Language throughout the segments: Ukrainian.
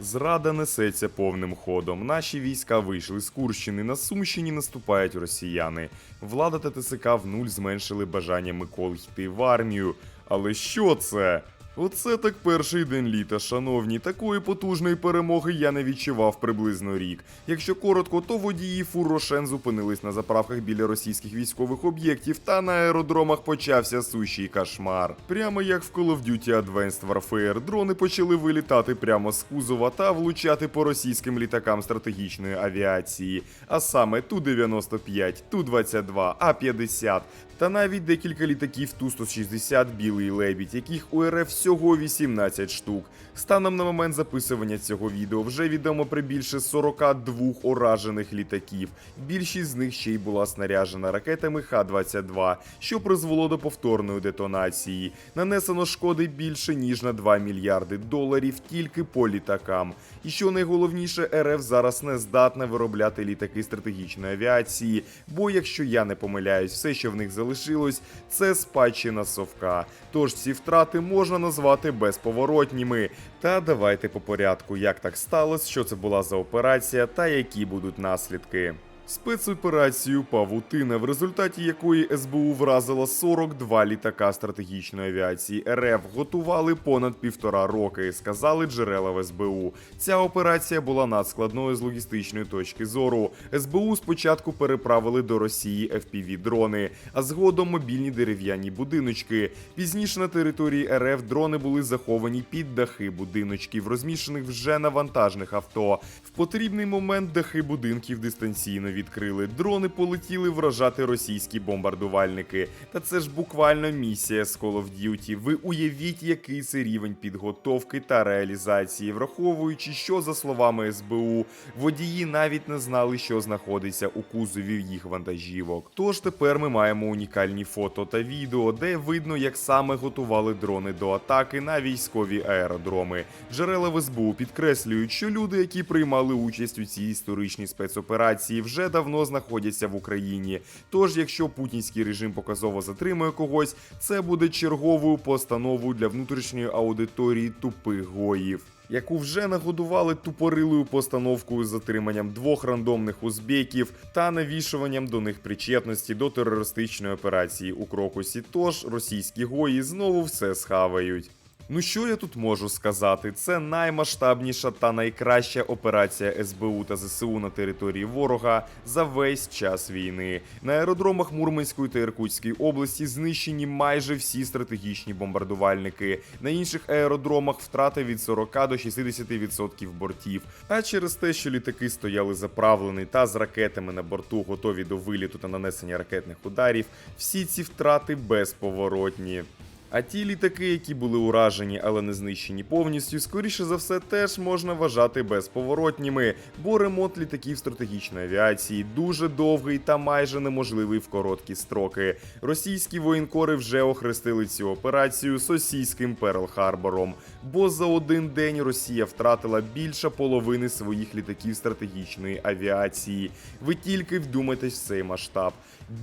Зрада несеться повним ходом. Наші війська вийшли з Курщини. На Сумщині наступають росіяни. Влада та ТСК в нуль зменшили бажання Миколи йти в армію. Але що це? Оце так перший день літа, шановні. Такої потужної перемоги я не відчував приблизно рік. Якщо коротко, то водії фур Рошен зупинились на заправках біля російських військових об'єктів, та на аеродромах почався сущий кошмар. Прямо як в Call of Duty Advanced Warfare, дрони почали вилітати прямо з кузова та влучати по російським літакам стратегічної авіації, а саме Ту-95, Ту-22, А-50 та навіть декілька літаків Ту-160 Білий лебідь, яких у РФ всього 18 штук. Станом на момент записування цього відео вже відомо про більше 42 уражених літаків. Більшість з них ще й була снаряжена ракетами Х-22, що призвело до повторної детонації. Нанесено шкоди більше ніж на 2 мільярди доларів тільки по літакам. І що найголовніше, РФ зараз не здатна виробляти літаки стратегічної авіації, бо якщо я не помиляюсь, все, що в них залишилось, це спадщина совка. Тож ці втрати можна назвати безповоротніми. Та давайте по порядку, як так сталося, що це була за операція та які будуть наслідки. Спецоперацію Павутина, в результаті якої СБУ вразила 42 літака стратегічної авіації РФ, готували понад півтора роки, сказали джерела в СБУ. Ця операція була надскладною з логістичної точки зору. СБУ спочатку переправили до Росії fpv дрони, а згодом мобільні дерев'яні будиночки. Пізніше на території РФ дрони були заховані під дахи будиночків, розміщених вже на вантажних авто. В потрібний момент дахи будинків дистанційно відкрили. Дрони полетіли вражати російські бомбардувальники. Та це ж буквально місія з Call of Duty. Ви уявіть, який це рівень підготовки та реалізації, враховуючи, що за словами СБУ, водії навіть не знали, що знаходиться у кузові їх вантажівок. Тож тепер ми маємо унікальні фото та відео, де видно, як саме готували дрони до атаки на військові аеродроми. Джерела в СБУ підкреслюють, що люди, які приймали участь у цій історичній спецоперації, вже давно знаходяться в Україні. Тож, якщо путінський режим показово затримує когось, це буде черговою постановою для внутрішньої аудиторії тупих гоїв. Яку вже нагодували тупорилою постановкою з затриманням двох рандомних узбеків та навішуванням до них причетності до терористичної операції у Крокусі. Тож російські гої знову все схавають. Ну що я тут можу сказати? Це наймасштабніша та найкраща операція СБУ та ЗСУ на території ворога за весь час війни. На аеродромах Мурманської та Іркутської області знищені майже всі стратегічні бомбардувальники. На інших аеродромах втрати від 40 до 60% бортів. А через те, що літаки стояли заправлені та з ракетами на борту готові до виліту та нанесення ракетних ударів, всі ці втрати безповоротні. А ті літаки, які були уражені, але не знищені повністю, скоріше за все, теж можна вважати безповоротніми, бо ремонт літаків стратегічної авіації дуже довгий та майже неможливий в короткі строки. Російські воєнкори вже охрестили цю операцію сосійським Перл-Харбором, бо за один день Росія втратила більше половини своїх літаків стратегічної авіації. Ви тільки вдумайтесь в цей масштаб.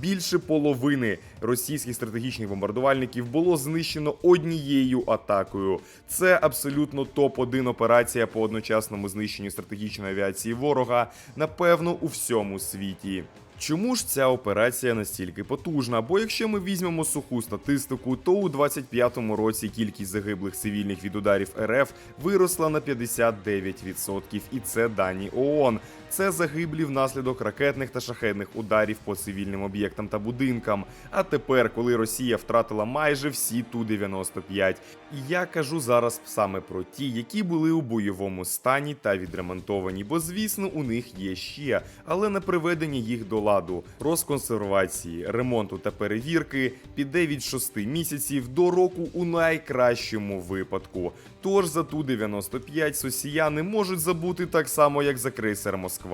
Більше половини російських стратегічних бомбардувальників було знищено однією атакою. Це абсолютно топ-1 операція по одночасному знищенню стратегічної авіації ворога, напевно, у всьому світі. Чому ж ця операція настільки потужна? Бо якщо ми візьмемо суху статистику, то у 25-му році кількість загиблих цивільних від ударів РФ виросла на 59%, і це дані ООН. Це загиблі внаслідок ракетних та шахедних ударів по цивільним об'єктам та будинкам. А тепер, коли Росія втратила майже всі Ту-95, і я кажу зараз саме про ті, які були у бойовому стані та відремонтовані, бо звісно у них є ще, але на приведення їх до ладу, розконсервації, ремонту та перевірки піде від 6 місяців до року у найкращому випадку. Тож за Ту-95 сосіяни можуть забути так само, як за крейсер Москва,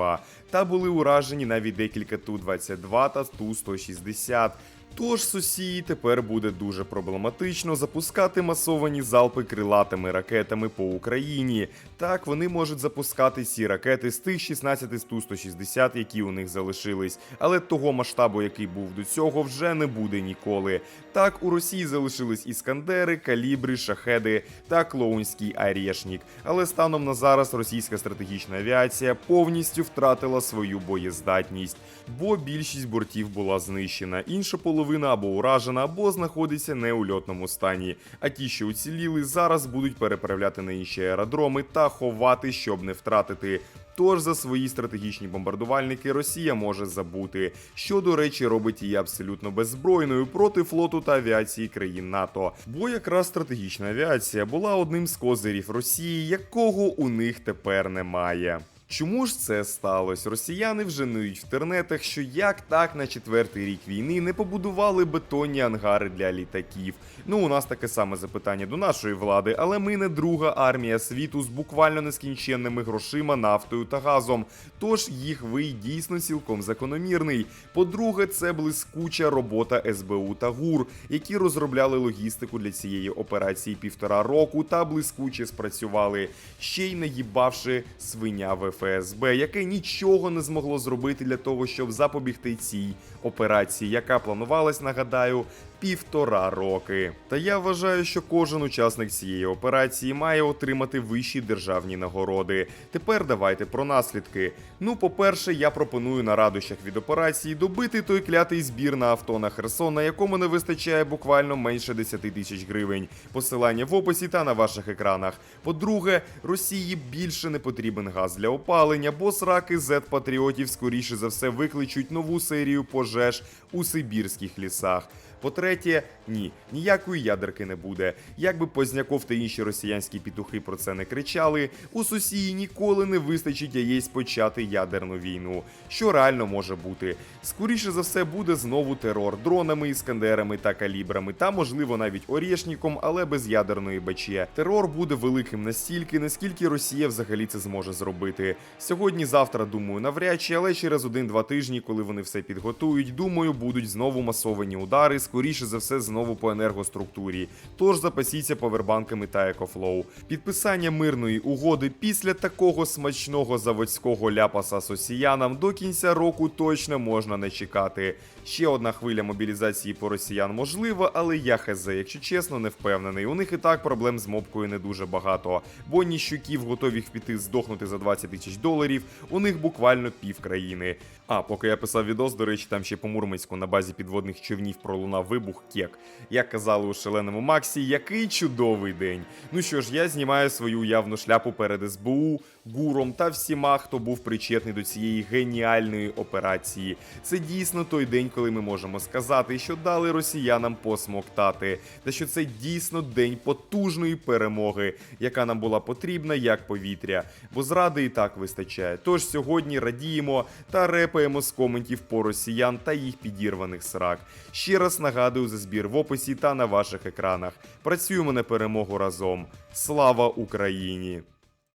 та були уражені навіть декілька Ту-22 та Ту-160. Тож Сосії тепер буде дуже проблематично запускати масовані залпи крилатими ракетами по Україні. Так, вони можуть запускати ці ракети з тих 16 Ту-160, які у них залишились, але того масштабу, який був до цього, вже не буде ніколи. Так, у Росії залишились іскандери, калібри, шахеди та клоунський арєшнік. Але станом на зараз російська стратегічна авіація повністю втратила свою боєздатність, бо більшість бортів була знищена. Інша половина або уражена, або знаходиться не у льотному стані. А ті, що уціліли, зараз будуть переправляти на інші аеродроми та ховати, щоб не втратити. Тож за свої стратегічні бомбардувальники Росія може забути, що, до речі, робить її абсолютно беззбройною проти флоту та авіації країн НАТО. Бо якраз стратегічна авіація була одним з козирів Росії, якого у них тепер немає. Чому ж це сталося? Росіяни вже ниють в тернетах, що як так на четвертий рік війни не побудували бетонні ангари для літаків. Ну, у нас таке саме запитання до нашої влади, але ми не друга армія світу з буквально нескінченними грошима, нафтою та газом. Тож їх вий дійсно цілком закономірний. По-друге, це блискуча робота СБУ та ГУР, які розробляли логістику для цієї операції півтора року та блискуче спрацювали, ще й наїбавши свиня в ФСБ, яке нічого не змогло зробити для того, щоб запобігти цій операції, яка планувалась, нагадаю, півтора роки. Та я вважаю, що кожен учасник цієї операції має отримати вищі державні нагороди. Тепер давайте про наслідки. Ну, по-перше, я пропоную на радощах від операції добити той клятий збір на авто на Херсон, на якому не вистачає буквально менше 10 тисяч гривень. Посилання в описі та на ваших екранах. По-друге, Росії більше не потрібен газ для опалення, бо сраки Z-патріотів скоріше за все викличуть нову серію пожеж у сибірських лісах. По-третє, ні, ніякої ядерки не буде. Якби Позняков та інші росіянські пітухи про це не кричали, у Сосії ніколи не вистачить яєць почати ядерну війну. Що реально може бути? Скоріше за все буде знову терор дронами, іскандерами та калібрами, та можливо навіть орєшніком, але без ядерної бачє. Терор буде великим настільки, наскільки Росія взагалі це зможе зробити. Сьогодні, завтра, думаю, навряд чи, але через один-два тижні, коли вони все підготують, думаю, будуть знову масовані удари скоріше за все знову по енергоструктурі. Тож запасіться повербанками та екофлоу. Підписання мирної угоди після такого смачного заводського ляпаса сосіянам до кінця року точно можна не чекати. Ще одна хвиля мобілізації по росіян можлива, але я хз, якщо чесно, не впевнений. У них і так проблем з мобкою не дуже багато, бо ніщуків готових піти здохнути за 20 тисяч доларів. У них буквально пів країни. А поки я писав відос, до речі, там ще по Мурманську на базі підводних човнів пролунав вибух кек. Як казали у шаленому Максі, який чудовий день. Ну що ж, я знімаю свою уявну шляпу перед СБУ, гуром та всіма, хто був причетний до цієї геніальної операції. Це дійсно той день, коли ми можемо сказати, що дали росіянам посмоктати, та що це дійсно день потужної перемоги, яка нам була потрібна як повітря, бо зради і так вистачає. Тож сьогодні радіємо та репаємо з коментів по росіян та їх підірваних срак. Ще раз нагадую за збір в описі та на ваших екранах. Працюємо на перемогу разом. Слава Україні!